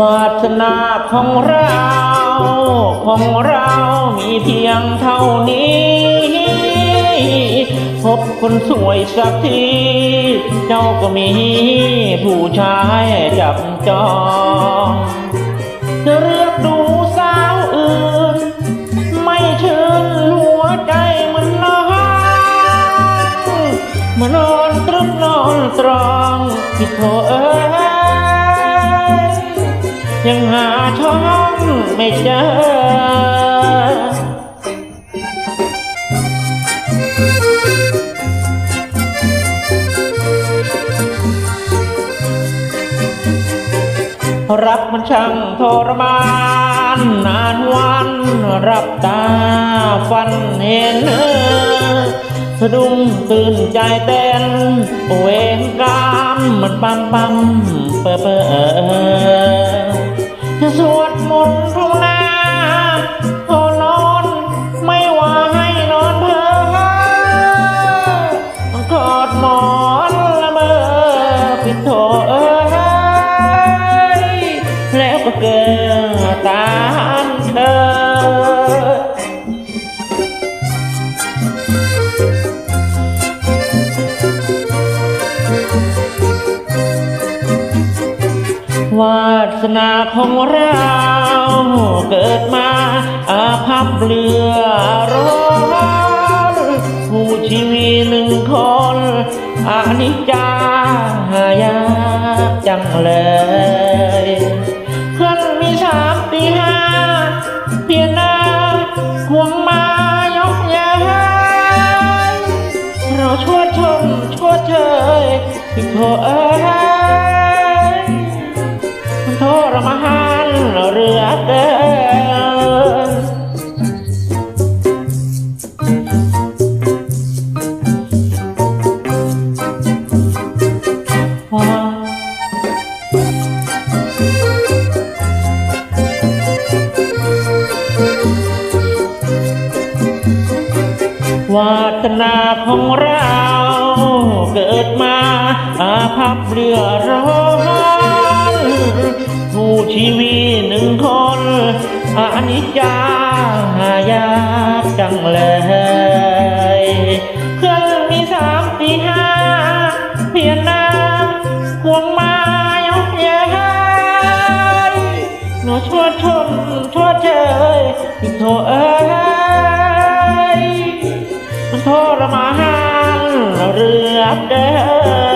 วาสนาของเรา ของเรามีเพียงเท่านี้ พบคนสวยสักที เจ้าก็มีผู้ชายจับจองจะเลือกดูสาวอื่น ไม่ชื่นหัวใจมันน้องมานอนตรึกนอนตรองที่โถเอ้ ยังหาช่องไม่เจอรับมันช่างทรมาน นานวันรับตาฟันเห็นเออสะดุ้งตื่นใจเต้น เวงกามมันปั๊มปั๊มเปอเปอจะ สวดมนต์ภาวนาพอนอนไม่ว่าให้นอนเพ้อกอดหมอนละเมอปิดโถเอ้ยแล้วก็เกิดตา สนาของเราเกิดมาอาภัพเรือร้อนผู้ชีวิตหนึ่งคนอานิจจายากจังเลยเพื่อนมีสามตีห้าเพียนาห่วงมายกย้ายเราชวดชมชวดเชยที่โถเอ้ย รมานเรือเกินวาสนาของเราเกิดมาอาภัพเรือร้อน ชีวิตหนึ่งคนอานิจจาหายากจังเลยเพื่อนมีสามสี่ห้าเพียงน้ำควงมายกเย้ยหนูชดชมชดเชยที่โถเอ้ยมันทรมานเรือเดิน